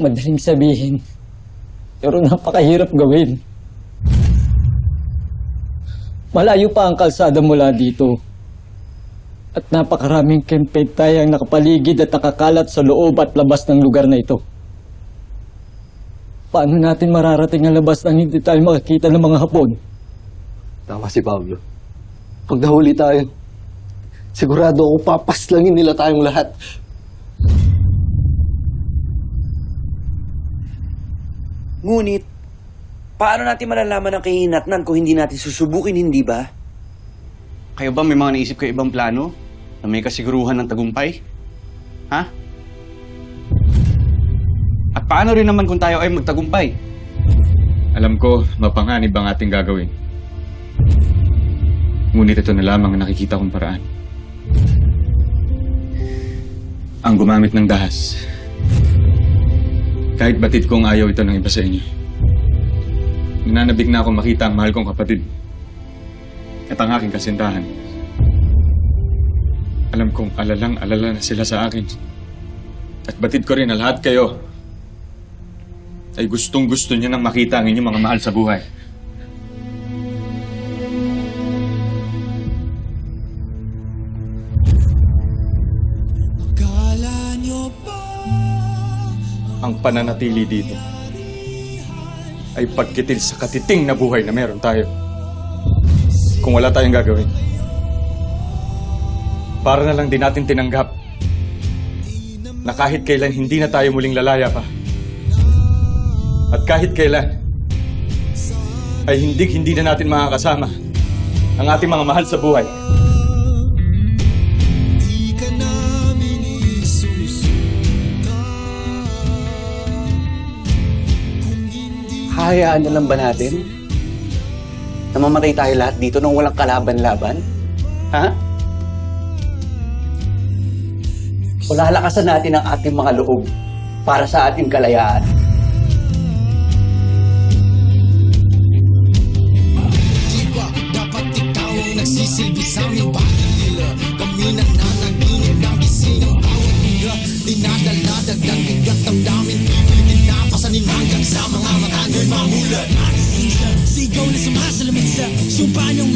Madaling sabihin, pero napakahirap gawin. Malayo pa ang kalsada mula dito. At napakaraming kempetay ang nakapaligid at nakakalat sa loob at labas ng lugar na ito. Paano natin mararating ang labas nang hindi tayo makakita ng mga hapon? Tama si Pablo. Pag nahuli tayo, sigurado ako papaslangin nila tayong lahat. Ngunit, paano natin malalaman ang kahinatnan kung hindi natin susubukin, hindi ba? Kayo ba may mga naisip kayo ibang plano na may kasiguruhan ng tagumpay? Ha? At paano rin naman kung tayo ay magtagumpay? Alam ko, mapanganib ang ating gagawin. Ngunit ito na lamang ang nakikita kong paraan. Ang gumamit ng dahas. Kahit batid kong ayaw ito ng iba sa inyo. Nananabik na akong makita ang mahal kong kapatid. At ang aking kasintahan. Alam kong alalang alala na sila sa akin. At batid ko rin na lahat kayo ay gustong gusto niya nang makita ang inyong mga mahal sa buhay. Ang pananatili dito ay pagkitil sa katiting na buhay na meron tayo. Kung wala tayong gagawin, para na lang din natin tinanggap na kahit kailan hindi na tayo muling lalaya pa. At kahit kailan, ay hindi hindi na natin makakasama ang ating mga mahal sa buhay. Hayaan na lang ba natin? Na mamatay tayo lahat dito nang walang kalaban-laban? Ha? O lalakasan natin ang ating mga loob para sa ating kalayaan? Dapat ikaw ang nagsisilbi sa aming nila Kami nananaginip hanggang sa mga mata nyo'y mamulat Sigaw na sumasalamin sa sumpa niyong